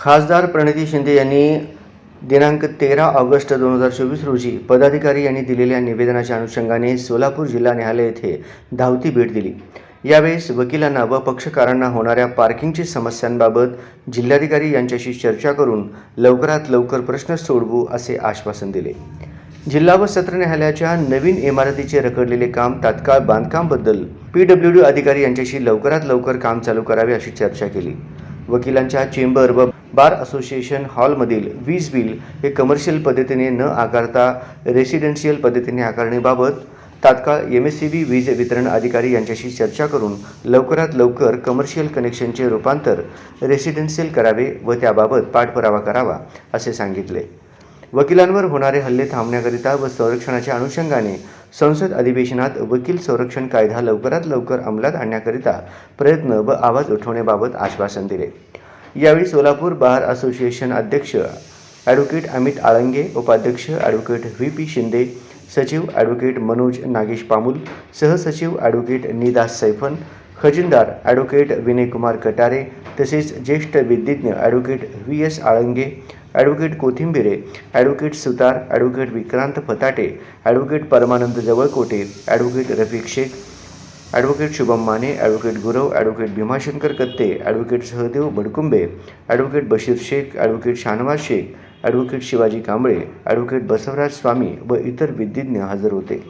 खासदार प्रणिती शिंदे यांनी दिनांक तेरा ऑगस्ट दोन हजार चोवीस रोजी पदाधिकारी यांनी दिलेल्या निवेदनाच्या अनुषंगाने सोलापूर जिल्हा न्यायालय येथे धावती भेट दिली. यावेळेस वकिलांना व पक्षकारांना होणाऱ्या पार्किंगची समस्यांबाबत जिल्हाधिकारी यांच्याशी चर्चा करून लवकरात लवकर प्रश्न सोडवू असे आश्वासन दिले. जिल्हा व सत्र न्यायालयाच्या नवीन इमारतीचे रखडलेले काम तात्काळ बांधकामबद्दल पी डब्ल्यू डी अधिकारी यांच्याशी लवकरात लवकर काम चालू करावे अशी चर्चा केली. वकिलांच्या चेंबर व बार असोसिएशन हॉलमधील वीज बिल हे कमर्शियल पद्धतीने न आकारता रेसिडेन्शियल पद्धतीने आकारण्याबाबत तात्काळ एम एस सी बी वीज वितरण अधिकारी यांच्याशी चर्चा करून लवकरात लवकर कमर्शियल कनेक्शनचे रूपांतर रेसिडेन्शियल करावे व त्याबाबत पाठपुरावा करावा असे सांगितले. वकिलांवर होणारे हल्ले थांबण्याकरिता व संरक्षणाच्या अनुषंगाने संसद अधिवेशनात वकील संरक्षण कायदा लवकरात लवकर अंमलात आणण्याकरिता प्रयत्न व आवाज उठवण्याबाबत आश्वासन दिले. यावेळी सोलापूर बार असोसिएशन अध्यक्ष ॲडव्होकेट अमित आळंगे उपाध्यक्ष ॲडव्होकेट व्ही पी शिंदे सचिव ॲडव्होकेट मनोज नागेश पामुल सहसचिव ॲडव्होकेट निदास सैफन खजिनदार ॲडव्होकेट विनयकुमार कटारे तसेच ज्येष्ठ विधिज्ञ advocate V S Alange advocate Kothimbire advocate Sutar advocate Vikrant Fatate advocate Parmanand Jawalkote advocate Rafiq Shaikh advocate Shubham Mane advocate Gurav advocate Bhimashankar Katte advocate Sahadev Badkumbe advocate Bashir Shaikh advocate Shanawaz Shaikh advocate Shivaji Kamble advocate Basavaraj Swami व इतर विधिज्ञ हजर होते.